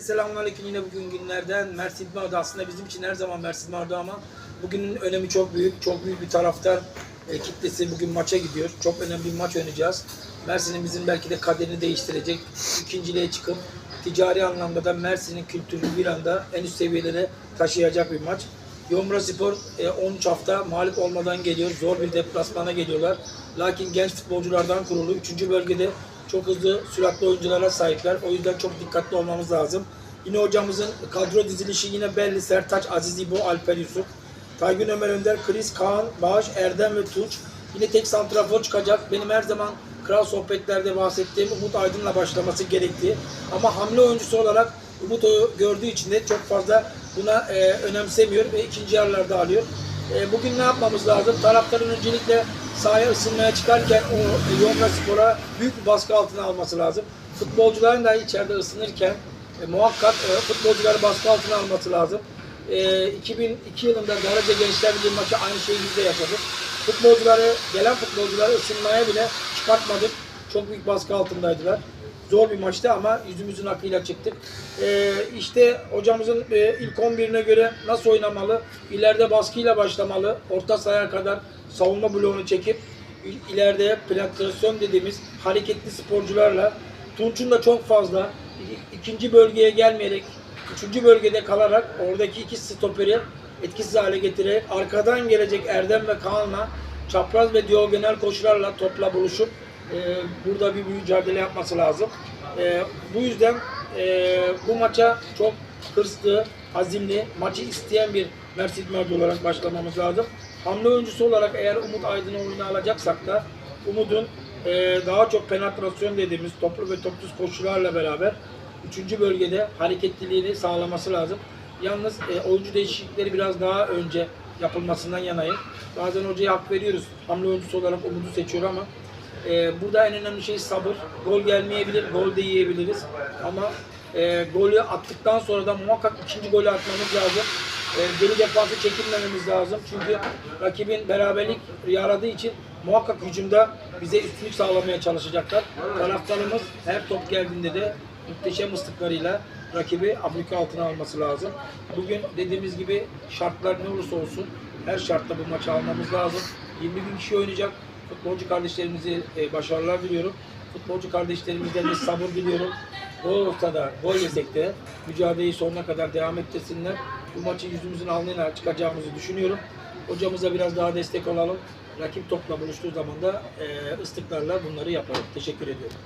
Selamünaleyküm yine bugün günlerden Mersin İdman'da aslında bizim için her zaman Mersin İdman'da ama bugünün önemi çok büyük. Çok büyük bir taraftar e, kitlesi bugün maça gidiyor. Çok önemli bir maç oynayacağız. Mersin'in bizim belki de kaderini değiştirecek. ikinciliğe çıkıp ticari anlamda da Mersin'in kültürünü bir anda en üst seviyelere taşıyacak bir maç. Yomra Spor e, 13 hafta mağlup olmadan geliyor. Zor bir deplasmana geliyorlar. Lakin genç futbolculardan kurulu 3. bölgede çok hızlı, süratli oyunculara sahipler. O yüzden çok dikkatli olmamız lazım. Yine hocamızın kadro dizilişi yine belli. Sertaç, Aziz İbo, Alper Yusuf. Taygün Ömer Önder, Kriz, Kaan, Bağış, Erdem ve Tunç. Yine tek santrafor çıkacak. Benim her zaman kral sohbetlerde bahsettiğim Umut Aydın'la başlaması gerektiği. Ama hamle oyuncusu olarak Umut o gördüğü için de çok fazla buna e, önemsemiyor ve ikinci yarılarda alıyor. E, bugün ne yapmamız lazım? Taraftarın öncelikle sahaya ısınmaya çıkarken o Yomra Spor'a büyük bir baskı altına alması lazım. Futbolcuların da içeride ısınırken e, muhakkak e, futbolcuları baskı altına alması lazım. E, 2002 yılında Darıca Gençler Birliği maçı aynı şeyi biz de yaşadık. Futbolcuları, gelen futbolcuları ısınmaya bile çıkartmadık. Çok büyük baskı altındaydılar. Zor bir maçtı ama yüzümüzün akıyla çıktık. Ee, işte hocamızın e, ilk 11'ine göre nasıl oynamalı? İleride baskıyla başlamalı. Orta sahaya kadar savunma bloğunu çekip il- ileride plantasyon dediğimiz hareketli sporcularla Tunç'un da çok fazla ik- ikinci bölgeye gelmeyerek üçüncü bölgede kalarak oradaki iki stoperi etkisiz hale getirerek arkadan gelecek Erdem ve Kaan'la çapraz ve diagonal koşularla topla buluşup e, burada bir mücadele yapması lazım. E, bu yüzden e, bu maça çok hırslı, azimli, maçı isteyen bir Mersin Merdi olarak başlamamız lazım. Hamle oyuncusu olarak eğer Umut Aydın'ı oyuna alacaksak da Umut'un e, daha çok penetrasyon dediğimiz toplu ve topsuz koşularla beraber üçüncü bölgede hareketliliğini sağlaması lazım. Yalnız e, oyuncu değişiklikleri biraz daha önce yapılmasından yanayım. Bazen hocaya hak veriyoruz. Hamle oyuncusu olarak Umut'u seçiyor ama e, burada en önemli şey sabır. Gol gelmeyebilir, gol de yiyebiliriz. Ama e, golü attıktan sonra da muhakkak ikinci golü atmamız lazım. E, geri defansı çekilmememiz lazım. Çünkü rakibin beraberlik yaradığı için muhakkak hücumda bize üstünlük sağlamaya çalışacaklar. Taraftarımız her top geldiğinde de muhteşem ıslıklarıyla rakibi abluka altına alması lazım. Bugün dediğimiz gibi şartlar ne olursa olsun her şartta bu maçı almamız lazım. 20 bin kişi oynayacak. Futbolcu kardeşlerimize e, başarılar diliyorum. Futbolcu kardeşlerimizden de sabır diliyorum. Gol olsa da gol yesek de mücadeleyi sonuna kadar devam ettirsinler. Bu maçı yüzümüzün alnına çıkacağımızı düşünüyorum. Hocamıza biraz daha destek olalım. Rakip topla buluştuğu zaman da e, ıslıklarla bunları yapalım. Teşekkür ediyorum.